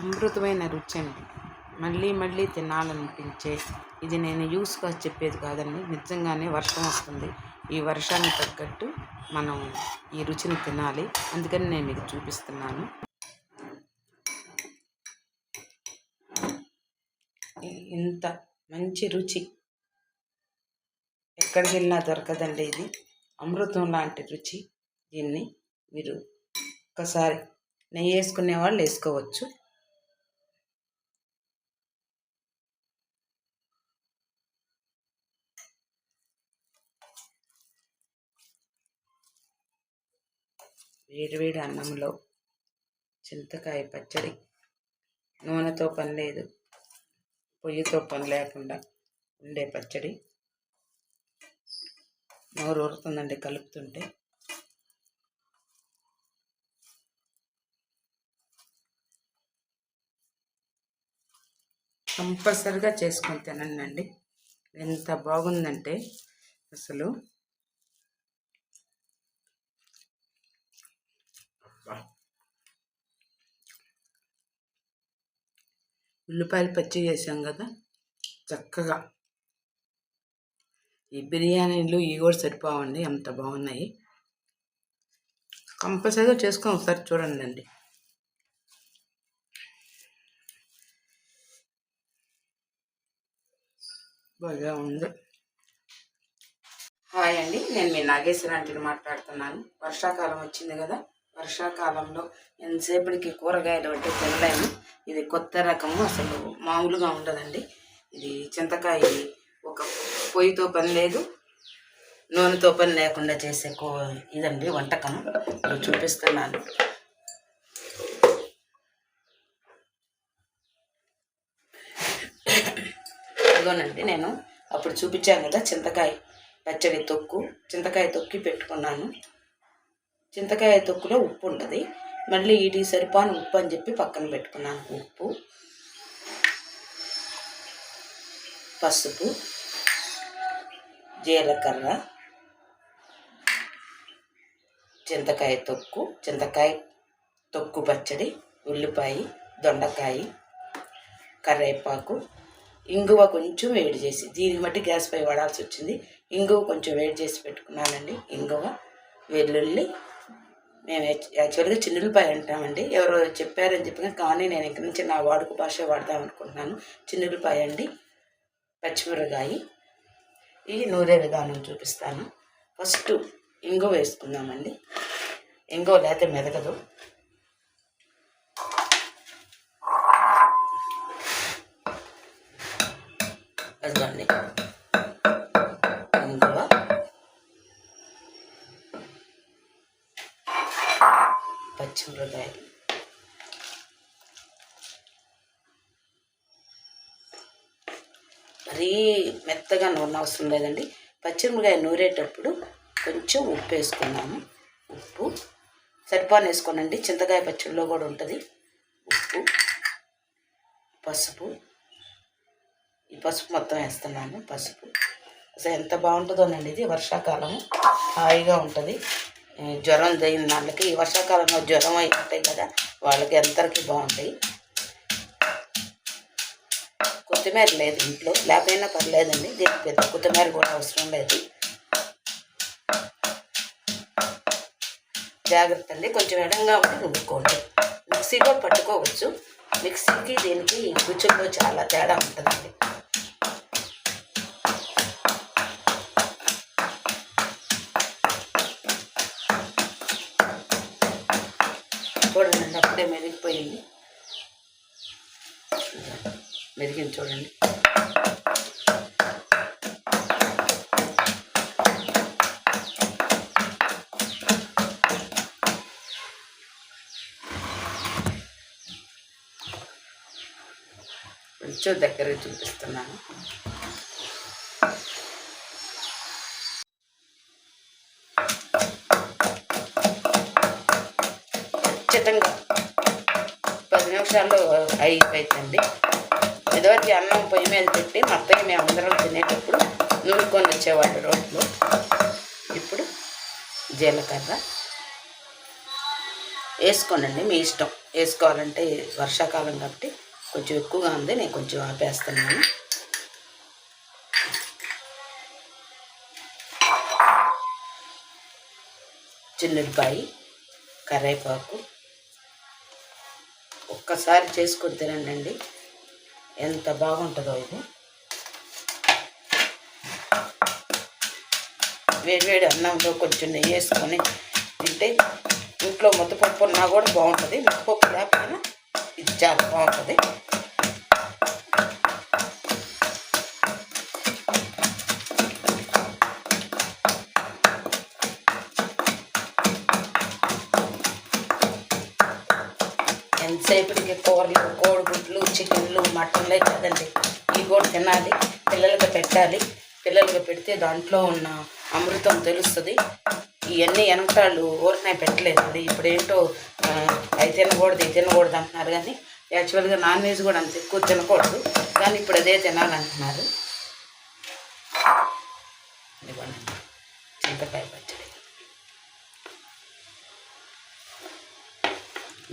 అమృతమైన రుచి అండి మళ్ళీ మళ్ళీ తినాలనిపించే ఇది నేను యూస్గా చెప్పేది కాదండి. నిజంగానే వర్షం వస్తుంది. ఈ వర్షానికి తగ్గట్టు మనం ఈ రుచిని తినాలి. అందుకని నేను మీకు చూపిస్తున్నాను. ఇంత మంచి రుచి ఎక్కడికి వెళ్ళినా దొరకదండి ఇది. అమృతం లాంటి రుచి దీన్ని మీరు ఒక్కసారి నెయ్యి వేసుకునే వాళ్ళు వేసుకోవచ్చు. వేడివేడి అన్నంలో చింతకాయ పచ్చడి. నూనెతో పని లేదు. పొయ్యితో పని లేకుండా ఉండే పచ్చడి. నోరు ఊరుతుందండి కలుపుతుంటే. కంపల్సరిగా చేసుకొని తినండి ఎంత బాగుందంటే అసలు ఉల్లిపాయలు పచ్చి చేసాం కదా చక్కగా. ఈ బిర్యానీలు ఇవి కూడా సరిపోవండి అంత బాగున్నాయి. కంపల్సరీగా చేసుకొని ఒకసారి చూడండి అండి బాగా ఉంది. హాయ్ అండి నేను మీ నాగేశ్వర ఆంటీని మాట్లాడుతున్నాను. వర్షాకాలం వచ్చింది కదా వర్షాకాలంలో ఎంతసేపటికి కూరగాయలు అంటే తినలేము. ఇది కొత్త రకము అసలు మామూలుగా ఉండదండి. ఇది చింతకాయ ఒక పొయ్యితో పని లేదు నూనెతో పని లేకుండా చేసే కో ఇదండి వంటకం. చూపిస్తున్నాను. ఇదిగోనండి నేను అప్పుడు చూపించాను కదా చింతకాయ పచ్చడి తొక్కు చింతకాయ తొక్కి పెట్టుకున్నాను. చింతకాయ తొక్కులో ఉప్పు ఉంటుంది. మళ్ళీ ఇది సరిపాను ఉప్పు అని చెప్పి పక్కన పెట్టుకున్నాను. ఉప్పు పసుపు జీలకర్ర చింతకాయ తొక్కు చింతకాయ తొక్కు పచ్చడి ఉల్లిపాయ దొండకాయ కరివేపాకు ఇంగువ కొంచెం వేడి చేసి దీన్ని బట్టి గ్యాస్ పై వాడాల్సి వచ్చింది. ఇంగువ కొంచెం వేడి చేసి పెట్టుకున్నానండి. ఇంగువ వెల్లుల్లి మేము యాక్చువల్గా చిన్నులపాయ అంటామండి. ఎవరో చెప్పారని చెప్పిన కానీ నేను ఇక్కడి నుంచి నా వాడుక భాష వాడదాం అనుకుంటున్నాను. చిన్నులపాయ అండి పచ్చిమిరకాయ. ఈ నూరే విధానం చూపిస్తాను. ఫస్ట్ ఇంగో వేసుకుందామండి. ఇంగో లేకపోతే మెదగదు అదండి పచ్చిమిరకాయలు మరీ మెత్తగా నూనె అవసరం లేదండి. పచ్చిమిరకాయ నూరేటప్పుడు కొంచెం ఉప్పు వేసుకున్నాము ఉప్పు సరిపాను వేసుకోనండి. చింతకాయ పచ్చడిలో కూడా ఉంటుంది. ఉప్పు పసుపు. ఈ పసుపు మొత్తం వేస్తున్నాను. పసుపు. అసలు ఎంత బాగుంటుందోనండి ఇది. వర్షాకాలం హాయిగా ఉంటుంది. జ్వరం దయిన వాళ్ళకి ఈ వర్షాకాలంలో జ్వరం అయి ఉంటాయి కదా వాళ్ళకి ఎంతరికి బాగుంటాయి. కొత్తిమీర లేదు ఇంట్లో లేకపోయినా పర్లేదండి దీనికి పెద్ద కొత్తిమీర కూడా అవసరం లేదు. జాగ్రత్త అండి కొంచెం ఎడంగా ఉంటే రుబ్బుకోండి మిక్సీ కూడా పట్టుకోవచ్చు. మిక్సీకి దీనికి రుచుల్లో చాలా తేడా ఉంటుందండి. చూడండి అప్పుడే మెరిగిపోయింది. మెరిగింది చూడండి. కొంచెం దగ్గర చూపిస్తున్నాను. నిమిషాల్లో అయిపోయిందండి ఇదివరకు అన్నం పొయ్యి మీద పెట్టి మా అత్తయ్య మేము అందరం తినేటప్పుడు నూరుకొని వచ్చేవాళ్ళు రోడ్లు ఇప్పుడు జీలకర్ర వేసుకోనండి మీ ఇష్టం. వేసుకోవాలంటే వర్షాకాలం కాబట్టి కొంచెం ఎక్కువగా ఉంది నేను కొంచెం ఆపేస్తున్నాను. చిన్నులపాయి కరేపాకు ఒక్కసారి చేసుకొని తినండి ఎంత బాగుంటుందో ఇది. వేడివేడి అన్నంలో కొంచెం నెయ్యి వేసుకొని తింటే ఇంట్లో ముద్దపప్పు ఉన్నా కూడా బాగుంటుంది. ముద్దపప్పు లేకపోయినా ఇది చాలా బాగుంటుంది. ఎంతసేపటికి కూరలు కోడిగుడ్లు చికెన్లు మటన్లే కదండి ఇవి కూడా తినాలి పిల్లలకి పెట్టాలి. పిల్లలకి పెడితే దాంట్లో ఉన్న అమృతం తెలుస్తుంది. ఇవన్నీ వెనకాళ్ళు ఊరికనే పెట్టలేదండి. ఇప్పుడు ఏంటో అవి తినకూడదు ఇది తినకూడదు అంటున్నారు కానీ యాక్చువల్గా నాన్ వెజ్ కూడా అంత ఎక్కువ తినకూడదు. కానీ ఇప్పుడు అదే తినాలంటున్నారు. ఇదిగోండి చింతకాయ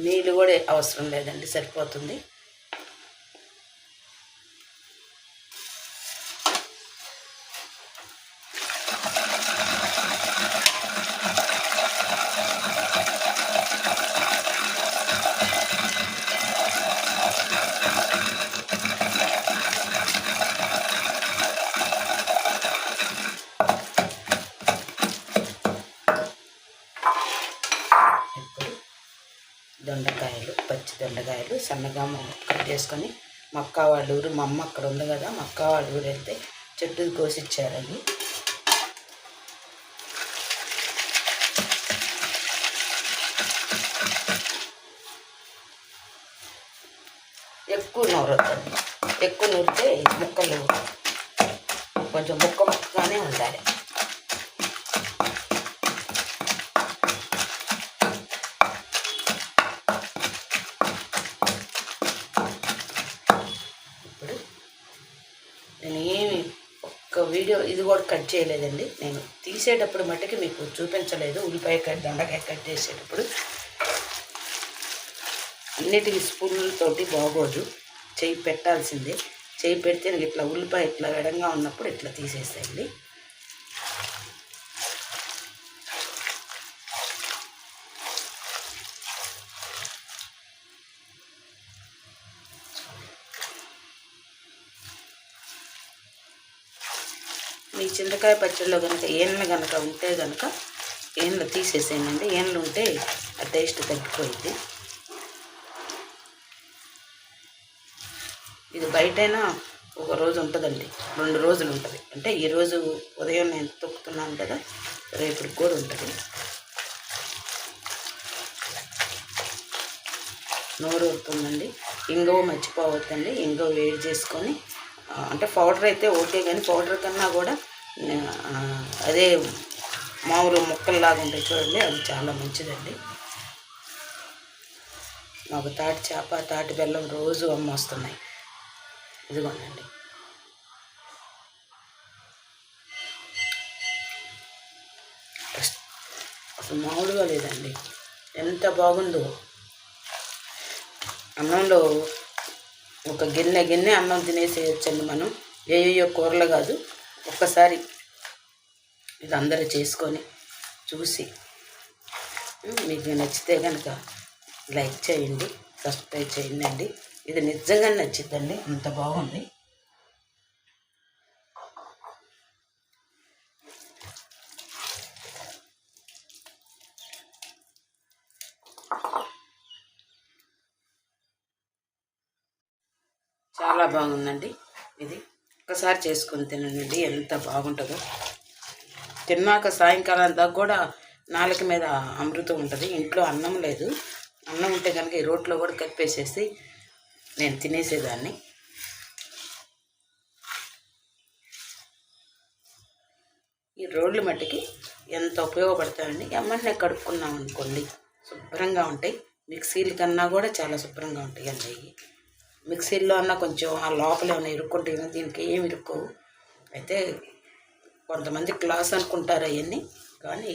నీళ్ళు కూడా అవసరం లేదండి సరిపోతుంది. దొండకాయలు పచ్చి దొండకాయలు సన్నగా కట్ చేసుకొని అక్క వాళ్ళ ఊరు మా అమ్మ అక్కడ ఉంది కదా మక్కా వాళ్ళ ఊరు వెళ్తే చెట్టు కోసిచ్చారు అవి ఎక్కువ నూరొద్దండి ఎక్కువ నూరితే ముక్కలు కొంచెం ముక్క ముక్కగానే ఉండాలి. వీడియో ఇది కూడా కట్ చేయలేదండి. నేను తీసేటప్పుడు మట్టుకి మీకు చూపించలేదు. ఉల్లిపాయ కట్ దొండకాయ కట్ చేసేటప్పుడు. అన్నిటికీ స్పూన్లతోటి బాగోదు. చేయి పెట్టాల్సిందే. చేయి పెడితే నాకు ఇట్లా ఉల్లిపాయ ఇట్లా ఎడంగా ఉన్నప్పుడు ఇట్లా తీసేసేయండి. ఈ చింతకాయ పచ్చడిలో కనుక ఏళ్ళు కనుక ఉంటే కనుక ఏళ్ళు తీసేసేయండి. ఏళ్ళు ఉంటే ఆ టేస్ట్ తగ్గిపోయింది ఇది బయటైనా ఒక రోజు ఉంటుందండి. రెండు రోజులు ఉంటుంది. అంటే ఈరోజు ఉదయం నేను తొక్కుతున్నాను కదా రేపు కూడా ఉంటుంది. నోరు ఊరుతుందండి. ఇంగువ మర్చిపోవద్దండి. ఇంగువ వేడి చేసుకొని అంటే పౌడర్ అయితే ఓకే కానీ పౌడర్ కన్నా కూడా అదే మామూలు ముక్కల్లాగా ఉంటాయి చూడండి అది చాలా మంచిదండి. మాకు తాటి చేప తాటి బెల్లం రోజు అమ్మ వస్తున్నాయి. ఇదిగోనండి. అసలు మామూలుగా లేదండి. ఎంత బాగుందో. అన్నంలో ఒక గిన్నె గిన్నె అన్నం తినేసేయచ్చండి మనం. ఏ కూరలు కాదు. ఒక్కసారి ఇది అందరూ చేసుకొని చూసి మీకు నచ్చితే కనుక లైక్ చేయండి సబ్స్క్రైబ్ చేయండి అండి. ఇది నిజంగా నచ్చిద్దండి అంత బాగుంది. చాలా బాగుందండి ఇది. ఒక్కసారి చేసుకొని తినండి ఎంత బాగుంటుందో. తిన్నాక సాయంకాలం దాకా కూడా నాలుక మీద అమృతం ఉంటుంది ఇంట్లో అన్నం లేదు. అన్నం ఉంటే కనుక ఈ రోట్లో కూడా కప్పేసేసి నేను తినేసేదాన్ని. ఈ రోడ్లు మట్టికి ఎంత ఉపయోగపడతాయండి? ఎమ్మన్నే కడుక్కున్నాం అనుకోండి శుభ్రంగా ఉంటాయి. మిక్సీల కన్నా కూడా చాలా శుభ్రంగా ఉంటాయి అండి మిక్సీలో అన్నా అన్న కొంచెం ఆ లోపల ఏమైనా ఇరుక్కుంటే దీనికి ఏమి ఇరుక్కోవు. అయితే కొంతమంది క్లాస్ అనుకుంటారు అవన్నీ కానీ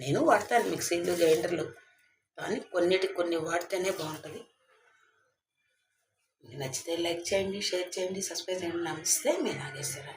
నేను వాడతాను మిక్సీలు గ్రైండర్లు. కానీ కొన్నిటి కొన్ని వాడితేనే బాగుంటుంది. నచ్చితే లైక్ చేయండి షేర్ చేయండి సబ్స్క్రైబ్ చేయండి. నమస్తే మీ నాగేశ్వర.